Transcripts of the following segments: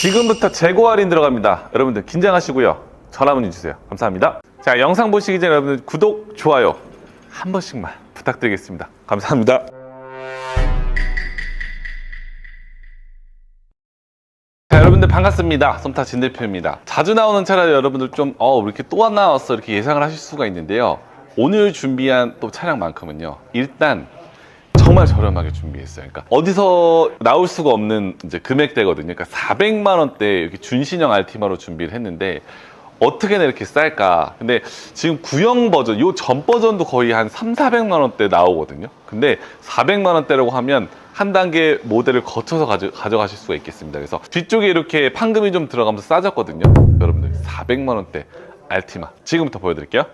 지금부터 재고 할인 들어갑니다. 여러분들 긴장하시고요. 전화 문의 주세요. 감사합니다. 자, 영상 보시기 전에 여러분들 구독, 좋아요 한 번씩만 부탁드리겠습니다. 감사합니다. 자, 여러분들 반갑습니다. 썸타 진 대표입니다. 자주 나오는 차라 여러분들 좀, 어, 왜 이렇게 또 안 나왔어? 이렇게 예상을 하실 수가 있는데요. 오늘 준비한 또 차량만큼은요. 일단 정말 저렴하게 준비했어요. 그러니까 어디서 나올 수가 없는 이제 금액대거든요. 그러니까 400만 원대 이렇게 준신형 알티마로 준비를 했는데 어떻게나 이렇게 쌀까? 근데 지금 구형 버전, 요 전 버전도 거의 한 3, 400만 원대 나오거든요. 근데 400만 원대라고 하면 한 단계 모델을 거쳐서 가져, 가져가실 수가 있겠습니다. 그래서 뒤쪽에 이렇게 판금이 좀 들어가면서 싸졌거든요. 여러분들 400만 원대 알티마 지금부터 보여드릴게요.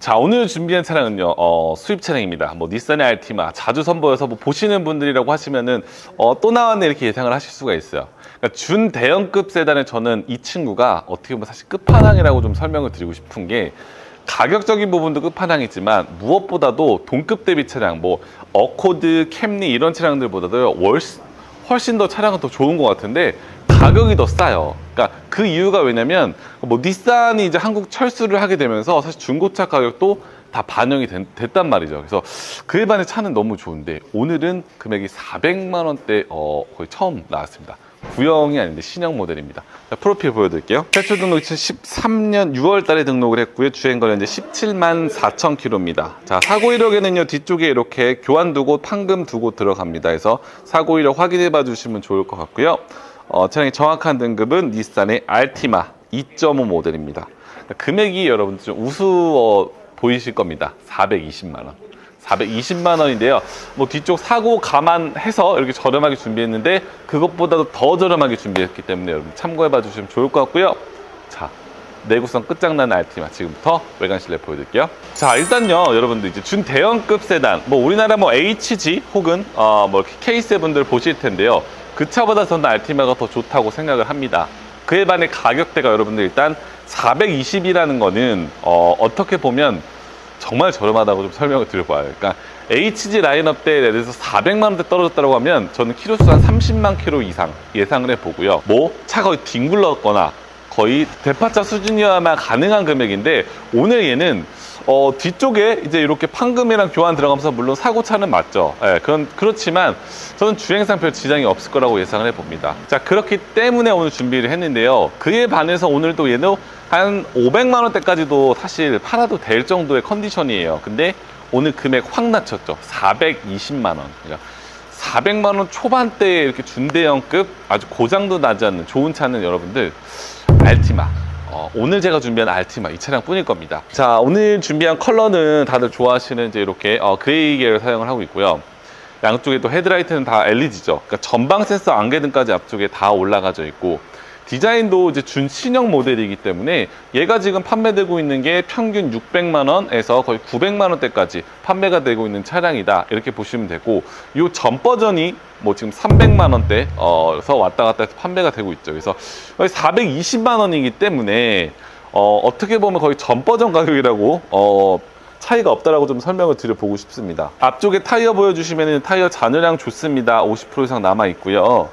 자 오늘 준비한 차량은요 어, 수입 차량입니다. 뭐 닛산의 알티마 자주 선보여서 뭐 보시는 분들이라고 하시면은 어, 또 나왔네 이렇게 예상을 하실 수가 있어요. 그러니까 준 대형급 세단의 저는 이 친구가 어떻게 보면 사실 끝판왕이라고 좀 설명을 드리고 싶은 게 가격적인 부분도 끝판왕이지만 무엇보다도 동급 대비 차량 뭐 어코드, 캠리 이런 차량들보다도 훨씬, 훨씬 더 차량은 더 좋은 것 같은데 가격이 더 싸요. 그러니까 그 이유가 왜냐면 뭐 닛산이 이제 한국 철수를 하게 되면서 사실 중고차 가격도 다 반영이 됐, 단 말이죠. 그래서 그에 반해 차는 너무 좋은데 오늘은 금액이 400만 원대 어, 거의 처음 나왔습니다. 구형이 아닌데 신형 모델입니다. 자, 프로필 보여드릴게요. 최초 등록 2013년 6월 달에 등록을 했고요. 주행거리 이제 17만 4천 킬로입니다. 자, 사고 이력에는요, 뒤쪽에 이렇게 교환 두고 판금 두고 들어갑니다. 해서 사고 이력 확인해 봐 주시면 좋을 것 같고요. 어, 차량의 정확한 등급은 닛산의 알티마 2.5 모델입니다. 금액이 여러분들 좀 우스워 보이실 겁니다. 420만 원. 420만 원인데요. 뭐 뒤쪽 사고 감안해서 이렇게 저렴하게 준비했는데 그것보다도 더 저렴하게 준비했기 때문에 여러분 참고해 봐 주시면 좋을 것 같고요. 자, 내구성 끝장나는 알티마 지금부터 외관 실내 보여드릴게요. 자, 일단요, 여러분들 이제 준 대형급 세단, 뭐 우리나라 뭐 HG 혹은 어, 뭐 K7들 보실 텐데요. 그 차보다 저는 알티마가 더 좋다고 생각을 합니다. 그에 반해 가격대가 여러분들 일단 420이라는 거는 어, 어떻게 보면 정말 저렴하다고 좀 설명을 드려봐요. 그러니까 HG 라인업 때 예를 들어서 400만 원대 떨어졌다고 하면 저는 키로수 한 30만 킬로 이상 예상을 해보고요. 뭐 차가 뒹굴렀거나 거의 대파차 수준이어야만 가능한 금액인데 오늘 얘는 어, 뒤쪽에 이제 이렇게 판금이랑 교환 들어가면서 물론 사고차는 맞죠. 예, 그런, 그렇지만 저는 주행상 별 지장이 없을 거라고 예상을 해봅니다. 자, 그렇기 때문에 오늘 준비를 했는데요. 그에 반해서 오늘도 얘는 한 500만 원대까지도 사실 팔아도 될 정도의 컨디션이에요. 근데 오늘 금액 확 낮췄죠. 420만 원. 그러니까 400만 원 초반대에 이렇게 준대형급 아주 고장도 나지 않는 좋은 차는 여러분들 알티마. 어, 오늘 제가 준비한 알티마 이 차량 뿐일 겁니다. 자, 오늘 준비한 컬러는 다들 좋아하시는 이제 이렇게 어, 그레이 계열 사용을 하고 있고요. 양쪽에 또 헤드라이트는 다 LED죠. 그러니까 전방 센서 안개등까지 앞쪽에 다 올라가져 있고 디자인도 이제 준 신형 모델이기 때문에 얘가 지금 판매되고 있는 게 평균 600만 원에서 거의 900만 원대까지 판매가 되고 있는 차량이다 이렇게 보시면 되고 이 전 버전이 뭐 지금 300만 원대에서 왔다 갔다 해서 판매가 되고 있죠. 그래서 거의 420만 원이기 때문에 어, 어떻게 보면 거의 전 버전 가격이라고 어, 차이가 없다라고 좀 설명을 드려보고 싶습니다. 앞쪽에 타이어 보여주시면 타이어 잔여량 좋습니다. 50% 이상 남아 있고요.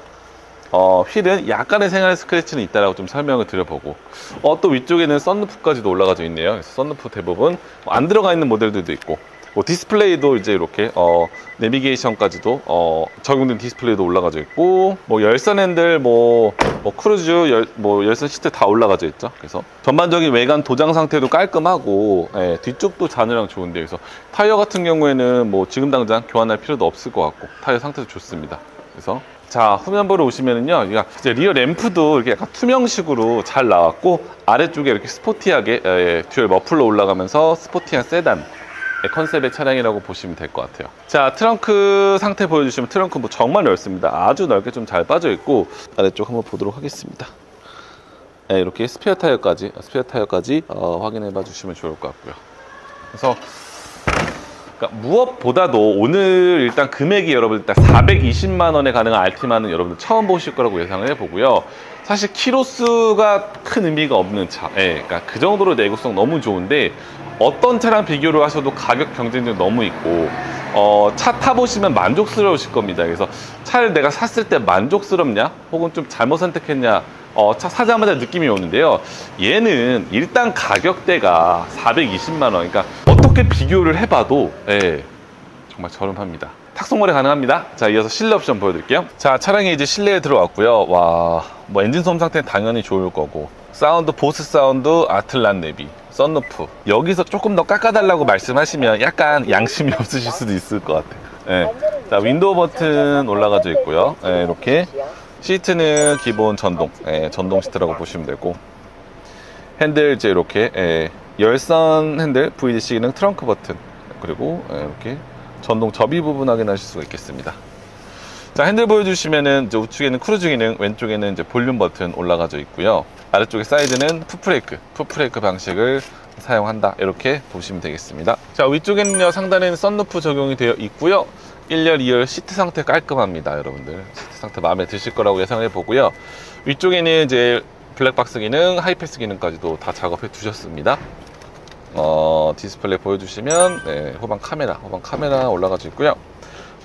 어, 휠은 약간의 생활 스크래치는 있다라고 좀 설명을 드려보고 어, 또 위쪽에는 썬루프까지도 올라가져 있네요. 그래서 썬루프 대부분 뭐안 들어가 있는 모델들도 있고 뭐 디스플레이도 이제 이렇게 어, 내비게이션까지도 어, 적용된 디스플레이도 올라가져 있고 뭐 열선 핸들 뭐, 뭐 크루즈 열, 뭐 열선 시트 다 올라가져 있죠. 그래서 전반적인 외관 도장 상태도 깔끔하고 예, 뒤쪽도 잔여량 좋은데 그래서 타이어 같은 경우에는 뭐 지금 당장 교환할 필요도 없을 것 같고 타이어 상태도 좋습니다. 그래서 자 후면부로 오시면은요 이제 리어 램프도 이렇게 약간 투명식으로 잘 나왔고 아래쪽에 이렇게 스포티하게 에, 듀얼 머플러 올라가면서 스포티한 세단 컨셉의 차량이라고 보시면 될 것 같아요. 자, 트렁크 상태 보여주시면 트렁크 뭐 정말 넓습니다. 아주 넓게 좀 잘 빠져 있고 아래쪽 한번 보도록 하겠습니다. 네, 이렇게 스페어 타이어까지 스페어 타이어까지 어, 확인해 봐 주시면 좋을 것 같고요. 그래서 그러니까 무엇보다도 오늘 일단 금액이 여러분 일단 420만 원에 가능한 알티마는 여러분들 처음 보실 거라고 예상을 해보고요. 사실 키로수가 큰 의미가 없는 차. 예, 그러니까 그 정도로 내구성 너무 좋은데 어떤 차랑 비교를 하셔도 가격 경쟁력 너무 있고 어, 차 타보시면 만족스러우실 겁니다. 그래서 차를 내가 샀을 때 만족스럽냐? 혹은 좀 잘못 선택했냐? 어, 차 사자마자 느낌이 오는데요. 얘는 일단 가격대가 420만 원. 그러니까 어떻게 비교를 해봐도 예, 정말 저렴합니다. 탁송거래 가능합니다. 자, 이어서 실내 옵션 보여드릴게요. 자, 차량이 이제 실내에 들어왔고요. 와, 뭐 엔진 소음 상태는 당연히 좋을 거고 사운드, 보스 사운드, 아틀란 내비, 썬루프. 여기서 조금 더 깎아달라고 말씀하시면 약간 양심이 없으실 수도 있을 것 같아요. 예. 자, 윈도우 버튼 올라가져 있고요. 예, 이렇게. 시트는 기본 전동, 예, 전동 시트라고 보시면 되고 핸들 이제 이렇게 예, 열선 핸들 VDC 기능 트렁크 버튼 그리고 예, 이렇게 전동 접이 부분 확인하실 수가 있겠습니다. 자 핸들 보여주시면은 이제 우측에는 크루즈 기능, 왼쪽에는 이제 볼륨 버튼 올라가져 있고요. 아래쪽에 사이드는 풋브레이크, 풋브레이크 방식을 사용한다 이렇게 보시면 되겠습니다. 자 위쪽에는요 상단에는 썬루프 적용이 되어 있고요. 1열, 2열 시트 상태 깔끔합니다, 여러분들. 시트 상태 마음에 드실 거라고 예상해 보고요. 위쪽에는 이제 블랙박스 기능, 하이패스 기능까지도 다 작업해 두셨습니다. 어, 디스플레이 보여주시면 네, 후방 카메라, 후방 카메라 올라가져 있고요.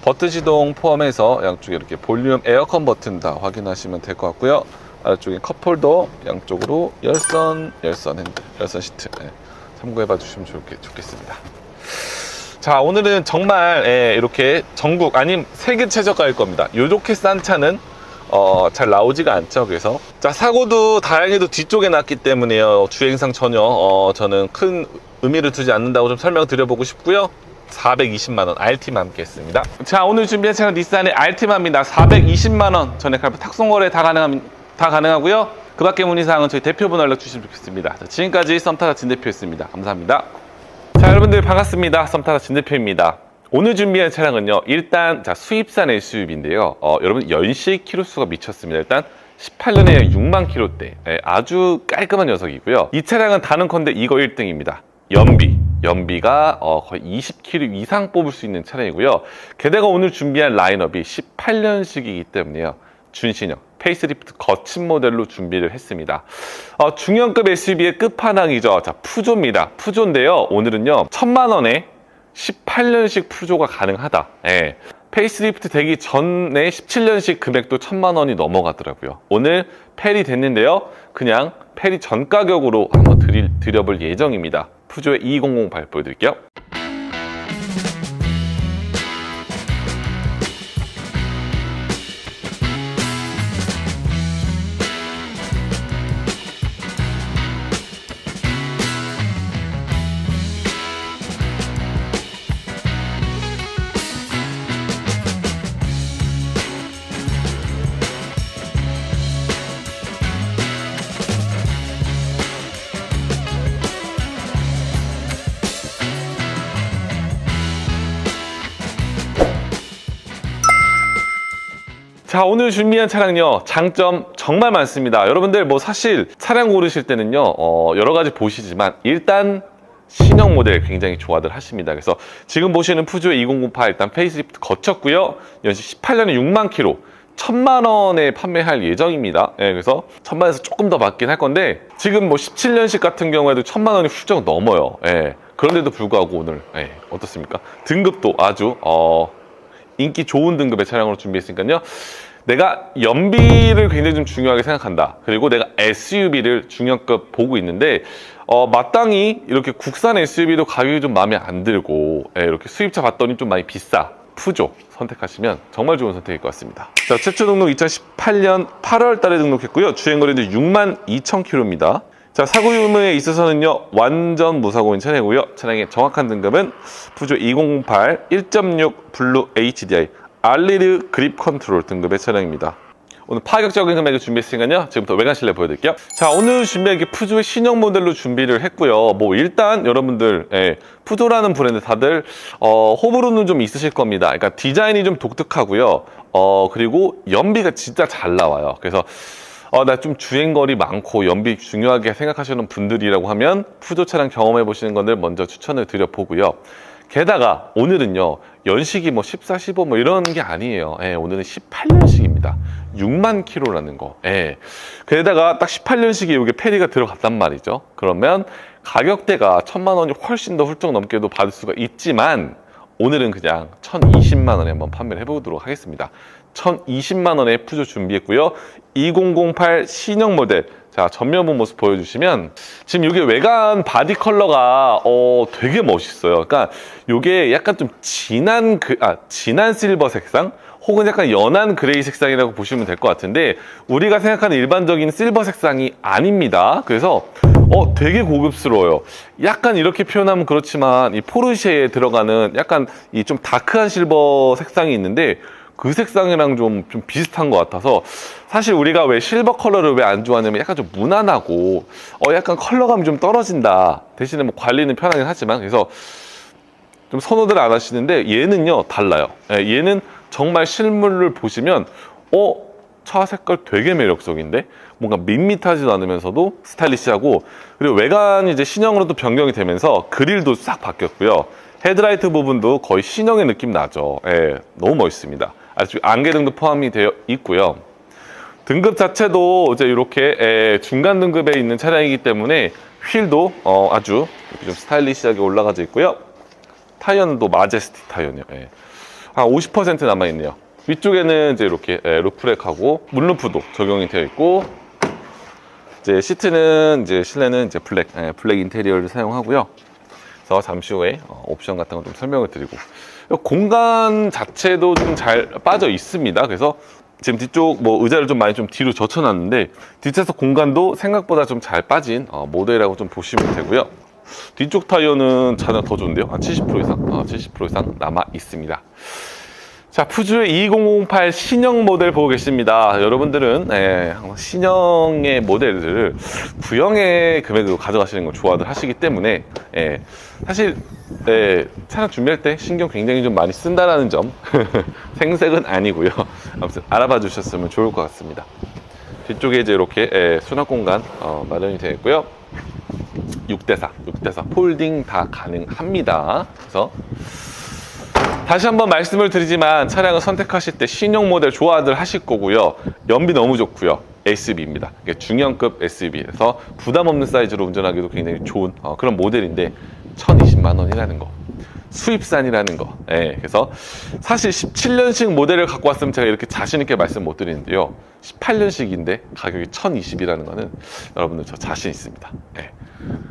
버튼 시동 포함해서 양쪽에 이렇게 볼륨 에어컨 버튼 다 확인하시면 될 것 같고요. 아래쪽에 컵홀더 양쪽으로 열선, 열선 핸들, 열선 시트 네, 참고해 봐 주시면 좋겠, 좋겠습니다. 자 오늘은 정말 예, 이렇게 전국 아님 세계 최저가일 겁니다 요렇게 싼 차는 어, 잘 나오지가 않죠 그래서 자 사고도 다행히도 뒤쪽에 났기 때문에요 주행상 전혀 어, 저는 큰 의미를 두지 않는다고 좀 설명드려보고 싶고요 420만원 RT만 함께 했습니다. 자 오늘 준비한 차는 닛산의 RT마입니다. 420만원 전액 할부 탁송 거래 다, 가능함, 다 가능하고요. 그 밖에 문의사항은 저희 대표번호 연락 주시면 좋겠습니다. 자, 지금까지 썸타다 진대표였습니다. 감사합니다. 자 여러분들 반갑습니다. 썸타다 진대표입니다. 오늘 준비한 차량은요 일단 자 수입산 SUV인데요. 어, 여러분 연식 키로수가 미쳤습니다. 일단 18년에 6만 킬로대. 예, 아주 깔끔한 녀석이고요. 이 차량은 다는컨대 이거 1등입니다. 연비 연비가 어, 거의 20km 이상 뽑을 수 있는 차량이고요 게다가 오늘 준비한 라인업이 18년식이기 때문에요 준신형 페이스리프트 거친 모델로 준비를 했습니다. 어, 중형급 SUV의 끝판왕이죠. 자, 푸조입니다. 푸조인데요. 오늘은요, 천만 원에 18년식 푸조가 가능하다. 예. 페이스리프트 되기 전에 17년식 금액도 천만 원이 넘어가더라고요. 오늘 펠이 됐는데요. 그냥 펠이 전 가격으로 한번 드릴, 드려볼 예정입니다. 푸조의 2008 보여드릴게요. 자 오늘 준비한 차량요 장점 정말 많습니다 여러분들 뭐 사실 차량 고르실 때는요 어, 여러 가지 보시지만 일단 신형 모델 굉장히 좋아들 하십니다 그래서 지금 보시는 푸조 2008 일단 페이스리프트 거쳤고요 연식 18년에 6만 킬로 천만 원에 판매할 예정입니다. 예, 그래서 천만에서 조금 더 받긴 할 건데 지금 뭐 17년식 같은 경우에도 천만 원이 훌쩍 넘어요. 예, 그런데도 불구하고 오늘 예, 어떻습니까? 등급도 아주 어, 인기 좋은 등급의 차량으로 준비했으니까요. 내가 연비를 굉장히 좀 중요하게 생각한다. 그리고 내가 SUV를 중형급 보고 있는데 어, 마땅히 이렇게 국산 SUV도 가격이 좀 마음에 안 들고 예, 이렇게 수입차 봤더니 좀 많이 비싸. 푸조 선택하시면 정말 좋은 선택일 것 같습니다. 자, 최초 등록 2018년 8월 달에 등록했고요. 주행거리는 6만 2천 킬로입니다. 자, 사고 유무에 있어서는요, 완전 무사고인 차량이고요. 차량의 정확한 등급은 푸조 2008 1.6 블루 HDI 알리르 그립 컨트롤 등급의 차량입니다. 오늘 파격적인 금액을 준비했으니까요. 지금부터 외관 실내 보여드릴게요. 자, 오늘 준비한 게 푸조의 신형 모델로 준비를 했고요. 뭐 일단 여러분들 예, 푸조라는 브랜드 다들 어, 호불호는 좀 있으실 겁니다. 그러니까 디자인이 좀 독특하고요. 어, 그리고 연비가 진짜 잘 나와요. 그래서 어, 나 좀 주행거리 많고 연비 중요하게 생각하시는 분들이라고 하면 푸조 차량 경험해 보시는 것을 먼저 추천을 드려 보고요. 게다가 오늘은요 연식이 뭐 14, 15 뭐 이런 게 아니에요. 예, 오늘은 18년식입니다. 6만 킬로라는 거. 예. 게다가 딱 18년식에 이게 페리가 들어갔단 말이죠. 그러면 가격대가 천만 원이 훨씬 더 훌쩍 넘게도 받을 수가 있지만 오늘은 그냥 1,020만 원에 한번 판매를 해보도록 하겠습니다. 1,020만 원에 푸조 준비했고요. 2008 신형 모델. 자, 전면부 모습 보여주시면 지금 이게 외관 바디 컬러가 어 되게 멋있어요. 그러니까 이게 약간 좀 진한 그 아 진한 실버 색상 혹은 약간 연한 그레이 색상이라고 보시면 될 것 같은데 우리가 생각하는 일반적인 실버 색상이 아닙니다. 그래서 어 되게 고급스러워요. 약간 이렇게 표현하면 그렇지만 이 포르쉐에 들어가는 약간 이 좀 다크한 실버 색상이 있는데 그 색상이랑 좀, 좀 비슷한 것 같아서 사실 우리가 왜 실버 컬러를 왜 안 좋아하냐면 약간 좀 무난하고 어 약간 컬러감이 좀 떨어진다. 대신에 뭐 관리는 편하긴 하지만. 그래서 좀 선호들 안 하시는데 얘는요 달라요. 예, 얘는 정말 실물을 보시면 어? 차 색깔 되게 매력적인데? 뭔가 밋밋하지도 않으면서도 스타일리시하고 그리고 외관이 이제 신형으로 또 변경이 되면서 그릴도 싹 바뀌었고요. 헤드라이트 부분도 거의 신형의 느낌 나죠. 예, 너무 멋있습니다 아주 안개 등도 포함이 되어 있고요 등급 자체도 이제 이렇게 에, 중간 등급에 있는 차량이기 때문에 휠도 어, 아주 좀 스타일리시하게 올라가져 있고요. 타이어는 또 마제스틱 타이어네요. 예. 한50% 남아 있네요. 위쪽에는 이제 이렇게 예, 루프렉하고 문루프도 적용이 되어 있고 이제 시트는 이제 실내는 이제 블랙 예, 블랙 인테리어를 사용하고요. 그래서 잠시 후에 어, 옵션 같은 거 좀 설명을 드리고 공간 자체도 좀 잘 빠져 있습니다. 그래서 지금 뒤쪽 뭐 의자를 좀 많이 좀 뒤로 젖혀놨는데 뒷좌석 공간도 생각보다 좀 잘 빠진 어, 모델이라고 좀 보시면 되고요. 뒤쪽 타이어는 차량 더 좋은데요. 한 70% 이상, 어, 70% 이상 남아 있습니다. 자, 푸주의 2008 신형 모델 보고 계십니다. 여러분들은 예, 신형의 모델들을 구형의 금액으로 가져가시는 걸 좋아들 하시기 때문에 예, 사실 예, 차량 준비할 때 신경 굉장히 좀 많이 쓴다라는 점 생색은 아니고요. 아무튼 알아봐 주셨으면 좋을 것 같습니다. 뒤쪽에 이제 이렇게 예, 수납 공간 어, 마련이 되어 있고요. 6대4, 6대4 폴딩 다 가능합니다. 그래서 다시 한번 말씀을 드리지만 차량을 선택하실 때 신형 모델 좋아들 하실 거고요. 연비 너무 좋고요. SUV입니다. 중형급 SUV에서 부담 없는 사이즈로 운전하기도 굉장히 좋은 어, 그런 모델인데 1,020만 원이라는 거. 수입산이라는 거. 예, 그래서 사실 17년식 모델을 갖고 왔으면 제가 이렇게 자신 있게 말씀 못 드리는데요. 18년식인데 가격이 1,020이라는 거는 여러분들 저 자신 있습니다. 예.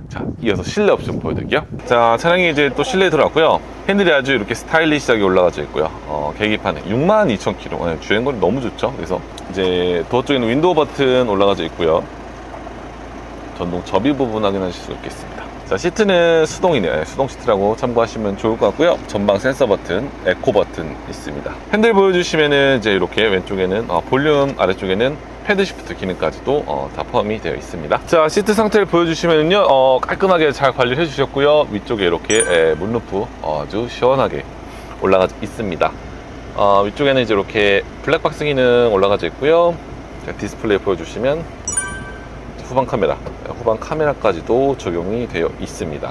자, 이어서 실내 옵션 보여드릴게요. 자, 차량이 이제 또 실내에 들어왔고요. 핸들이 아주 이렇게 스타일리시하게 올라가져 있고요. 어, 계기판에 62,000km. 네, 주행거리 너무 좋죠. 그래서 이제 도어 쪽에는 윈도우 버튼 올라가져 있고요. 전동 접이 부분 확인하실 수 있겠습니다. 자, 시트는 수동이네요. 네, 수동 시트라고 참고하시면 좋을 것 같고요. 전방 센서 버튼, 에코 버튼 있습니다. 핸들 보여주시면은 이제 이렇게 왼쪽에는 어, 볼륨, 아래쪽에는 패드 시프트 기능까지도 어, 다 포함이 되어 있습니다. 자, 시트 상태를 보여주시면요, 어, 깔끔하게 잘 관리를 해주셨고요. 위쪽에 이렇게 에, 문루프 어, 아주 시원하게 올라가 있습니다. 어, 위쪽에는 이제 이렇게 블랙박스 기능 올라가져 있고요. 자, 디스플레이 보여주시면 후방 카메라, 후방 카메라까지도 적용이 되어 있습니다.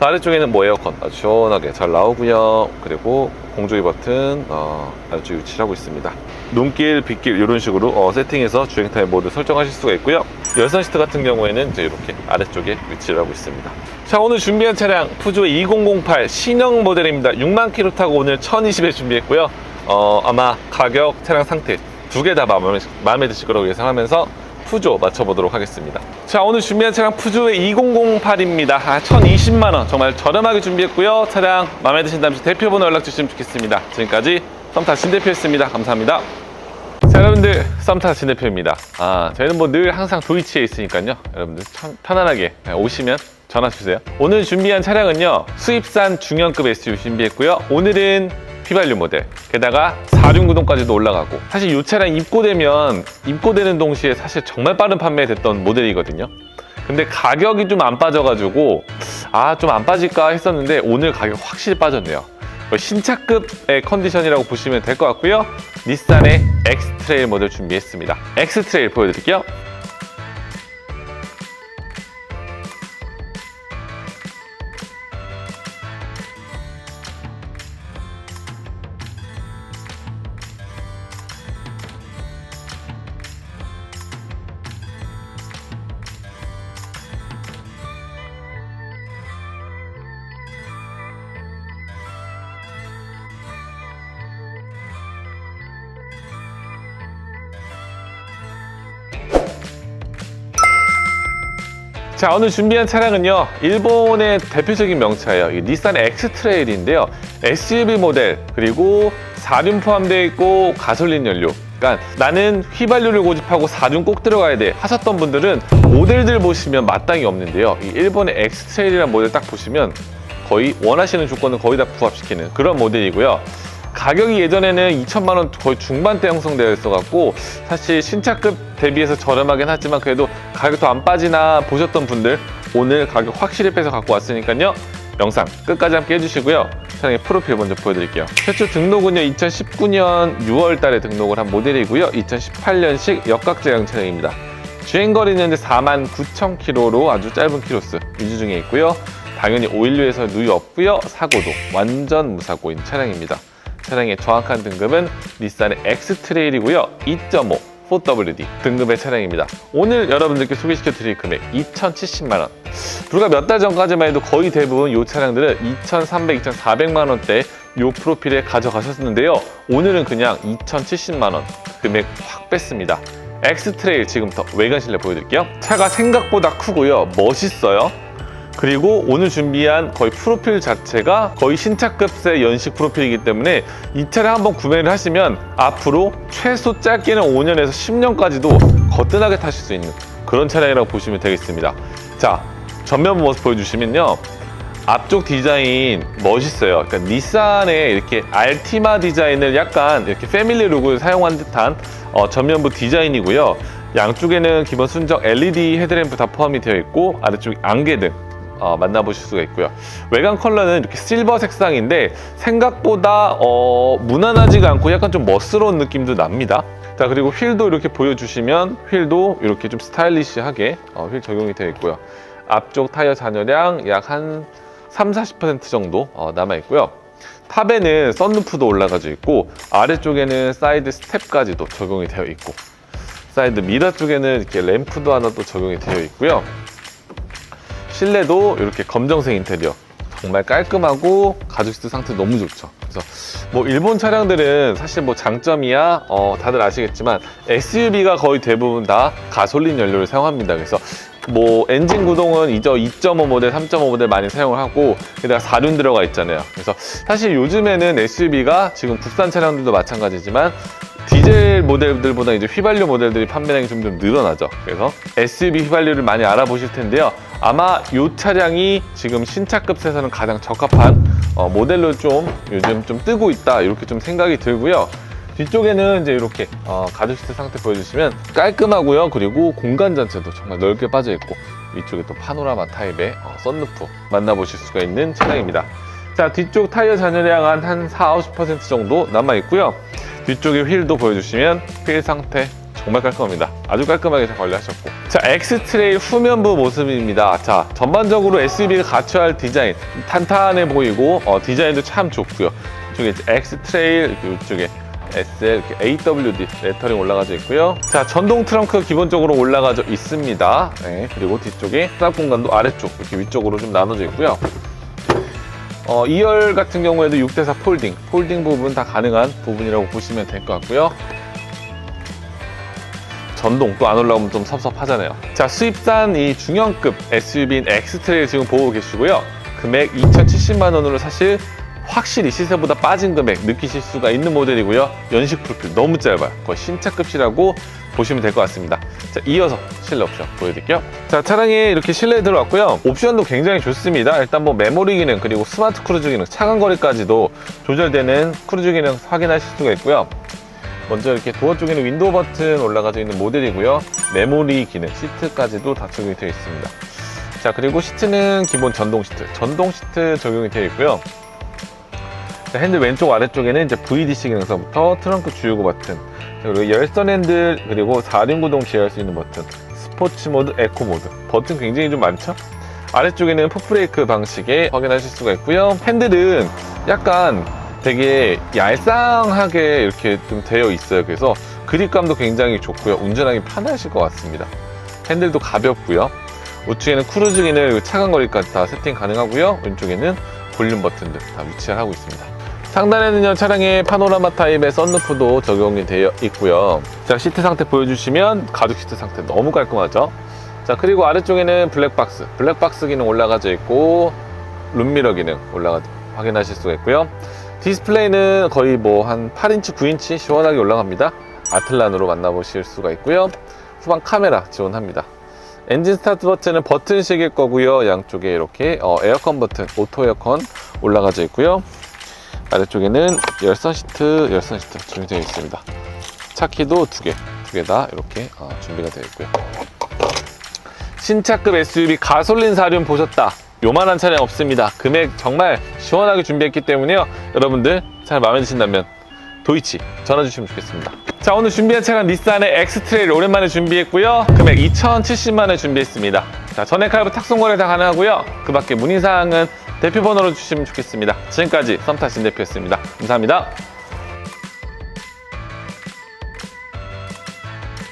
아래쪽에는 뭐 에어컨 아주 시원하게 잘 나오고요. 그리고 공조기 버튼 어, 아래쪽 위치를 하고 있습니다. 눈길, 빗길 이런 식으로 어, 세팅해서 주행 타임 모드 설정하실 수가 있고요. 열선 시트 같은 경우에는 이제 이렇게 아래쪽에 위치를 하고 있습니다. 자 오늘 준비한 차량 푸조의 2008 신형 모델입니다. 6만 킬로 타고 오늘 1020에 준비했고요. 어, 아마 가격, 차량 상태 두 개 다 마음에, 마음에 드실 거라고 예상하면서 푸조 맞춰보도록 하겠습니다. 자, 오늘 준비한 차량 푸조의 2008입니다. 아, 1020만원. 정말 저렴하게 준비했고요. 차량 마음에 드신다면 대표번호 연락 주시면 좋겠습니다. 지금까지 썸타 신 대표였습니다. 감사합니다. 자, 여러분들, 썸타 신 대표입니다. 아, 저희는 뭐 늘 항상 도이치에 있으니까요. 여러분들 참 편안하게 오시면 전화 주세요. 오늘 준비한 차량은요, 수입산 중형급 SUV 준비했고요. 오늘은 휘발유 모델. 게다가 4륜구동까지도 올라가고. 사실 이 차량 입고되면 입고되는 동시에 사실 정말 빠른 판매됐던 모델이거든요. 근데 가격이 좀 안 빠져가지고 아 좀 안 빠질까 했었는데 오늘 가격 확실히 빠졌네요. 신차급의 컨디션이라고 보시면 될 것 같고요. 닛산의 엑스트레일 모델 준비했습니다. 엑스트레일 보여드릴게요 자 오늘 준비한 차량은요 일본의 대표적인 명차예요. 이 닛산 엑스트레일인데요. SUV 모델 그리고 4륜 포함되어 있고 가솔린 연료. 그러니까 나는 휘발유를 고집하고 4륜 꼭 들어가야 돼 하셨던 분들은 모델들 보시면 마땅히 없는데요. 이 일본의 엑스트레일이라는 모델 딱 보시면 거의 원하시는 조건을 거의 다 부합시키는 그런 모델이고요 가격이 예전에는 2천만 원 거의 중반대 형성되어 있어갖고 사실 신차급 대비해서 저렴하긴 하지만 그래도 가격 더안 빠지나 보셨던 분들 오늘 가격 확실히 빼서 갖고 왔으니까요. 영상 끝까지 함께 해주시고요. 차량의 프로필 먼저 보여드릴게요. 최초 등록은요 2019년 6월 달에 등록을 한 모델이고요. 2018년식 역각제형 차량입니다. 주행거리는 4만 9천 킬로로 아주 짧은 키로수 유지 중에 있고요. 당연히 오일류에서 누이 없고요. 사고도 완전 무사고인 차량입니다 차량의 정확한 등급은 닛산의 X트레일이고요. 2.5 4WD 등급의 차량입니다. 오늘 여러분들께 소개시켜 드릴 금액 2,070만 원. 불과 몇 달 전까지만 해도 거의 대부분 이 차량들은 2,300, 2,400만 원대 이 프로필에 가져가셨는데요. 오늘은 그냥 2,070만 원 금액 확 뺐습니다. X트레일 지금부터 외관 실내 보여드릴게요. 차가 생각보다 크고요. 멋있어요. 그리고 오늘 준비한 거의 프로필 자체가 거의 신차급의 연식 프로필이기 때문에 이 차를 한번 구매를 하시면 앞으로 최소 짧게는 5년에서 10년까지도 거뜬하게 타실 수 있는 그런 차량이라고 보시면 되겠습니다. 자, 전면 모습 보여주시면요. 앞쪽 디자인 멋있어요. 그러니까 닛산의 이렇게 알티마 디자인을 약간 이렇게 패밀리 룩을 사용한 듯한 어, 전면부 디자인이고요. 양쪽에는 기본 순정 LED 헤드램프 다 포함이 되어 있고 아래쪽 안개등 어, 만나보실 수가 있고요. 외관 컬러는 이렇게 실버 색상인데 생각보다 어, 무난하지가 않고 약간 좀 멋스러운 느낌도 납니다. 자 그리고 휠도 이렇게 보여주시면 휠도 이렇게 좀 스타일리시하게 어, 휠 적용이 되어 있고요. 앞쪽 타이어 잔여량 약 한 3, 40% 정도 어, 남아 있고요. 탑에는 썬루프도 올라가져 있고 아래쪽에는 사이드 스텝까지도 적용이 되어 있고 사이드 미러 쪽에는 이렇게 램프도 하나 또 적용이 되어 있고요. 실내도 이렇게 검정색 인테리어 정말 깔끔하고 가죽 시트 상태 너무 좋죠. 그래서 뭐 일본 차량들은 사실 뭐 장점이야 어, 다들 아시겠지만 SUV가 거의 대부분 다 가솔린 연료를 사용합니다. 그래서 뭐 엔진 구동은 이저 2.5 모델, 3.5 모델 많이 사용을 하고 게다가 4륜 들어가 있잖아요. 그래서 사실 요즘에는 SUV가 지금 국산 차량들도 마찬가지지만 디젤 모델들보다 이제 휘발유 모델들이 판매량이 좀, 좀 늘어나죠. 그래서 SUV 휘발유를 많이 알아보실 텐데요. 아마 이 차량이 지금 신차급에서는 가장 적합한 어, 모델로 좀 요즘 좀 뜨고 있다 이렇게 좀 생각이 들고요. 뒤쪽에는 이제 이렇게 어, 가죽 시트 상태 보여주시면 깔끔하고요. 그리고 공간 전체도 정말 넓게 빠져 있고 위쪽에 또 파노라마 타입의 어, 썬루프 만나보실 수가 있는 차량입니다. 자 뒤쪽 타이어 잔여량 한, 한 4, 50% 정도 남아 있고요. 뒤쪽에 휠도 보여주시면 휠 상태 정말 깔끔합니다. 아주 깔끔하게 잘 관리하셨고. 자, 엑스트레일 후면부 모습입니다. 자, 전반적으로 SUV가 갖춰야 할 디자인. 탄탄해 보이고, 어, 디자인도 참 좋고요. 이쪽에 엑스트레일, 이쪽에 SL, AWD 레터링 올라가져 있고요. 자, 전동 트렁크 기본적으로 올라가져 있습니다. 네, 그리고 뒤쪽에 수납 공간도 아래쪽, 이렇게 위쪽으로 좀 나눠져 있고요. 어, 2열 같은 경우에도 6대4 폴딩, 폴딩 부분 다 가능한 부분이라고 보시면 될 것 같고요. 전동 또 안 올라오면 좀 섭섭하잖아요. 자, 수입산 이 중형급 SUV인 엑스트레일 지금 보고 계시고요. 금액 2,070만 원으로 사실 확실히 시세보다 빠진 금액 느끼실 수가 있는 모델이고요. 연식 프로필 너무 짧아요. 거의 신차급이라고 보시면 될 것 같습니다. 자, 이어서 실내 옵션 보여드릴게요. 자, 차량에 이렇게 실내에 들어왔고요. 옵션도 굉장히 좋습니다. 일단 뭐 메모리 기능, 그리고 스마트 크루즈 기능, 차간 거리까지도 조절되는 크루즈 기능 확인하실 수가 있고요. 먼저 이렇게 도어 쪽에는 윈도우 버튼 올라가져 있는 모델이고요. 메모리 기능, 시트까지도 다 적용이 되어 있습니다. 자, 그리고 시트는 기본 전동 시트, 전동 시트 적용이 되어 있고요. 자, 핸들 왼쪽 아래쪽에는 이제 VDC 기능서부터 트렁크 주유구 버튼, 자, 그리고 열선 핸들, 그리고 4륜 구동 지휘할 수 있는 버튼, 스포츠 모드, 에코 모드. 버튼 굉장히 좀 많죠? 아래쪽에는 풋브레이크 방식에 확인하실 수가 있고요. 핸들은 약간 되게 얄쌍하게 이렇게 좀 되어 있어요. 그래서 그립감도 굉장히 좋고요. 운전하기 편하실 것 같습니다. 핸들도 가볍고요. 우측에는 크루즈 기능, 그리고 차간 거리까지 다 세팅 가능하고요. 왼쪽에는 볼륨 버튼들 다 위치를 하고 있습니다. 상단에는요 차량의 파노라마 타입의 썬루프도 적용이 되어 있고요. 자 시트 상태 보여주시면 가죽 시트 상태 너무 깔끔하죠. 자 그리고 아래쪽에는 블랙박스, 블랙박스 기능 올라가져 있고 룸미러 기능 올라가 확인하실 수가 있고요. 디스플레이는 거의 뭐 한 8인치, 9인치 시원하게 올라갑니다. 아틀란으로 만나보실 수가 있고요. 후방 카메라 지원합니다. 엔진 스타트 버튼은 버튼식일 거고요. 양쪽에 이렇게 어, 에어컨 버튼, 오토 에어컨 올라가져 있고요. 아래쪽에는 열선 시트, 열선 시트 준비되어 있습니다. 차 키도 두 개, 두 개 다 이렇게 어, 준비가 되어 있고요. 신차급 SUV 가솔린 사륜 보셨다. 요만한 차량 없습니다. 금액 정말 시원하게 준비했기 때문에요. 여러분들 잘 마음에 드신다면 도이치 전화 주시면 좋겠습니다. 자 오늘 준비한 차량 닛산의 엑스트레일 오랜만에 준비했고요. 금액 2,070만 원 준비했습니다. 자 전액 할부 탁송 거래 다 가능하고요. 그 밖에 문의사항은 대표 번호로 주시면 좋겠습니다. 지금까지 썸타신 대표였습니다. 감사합니다.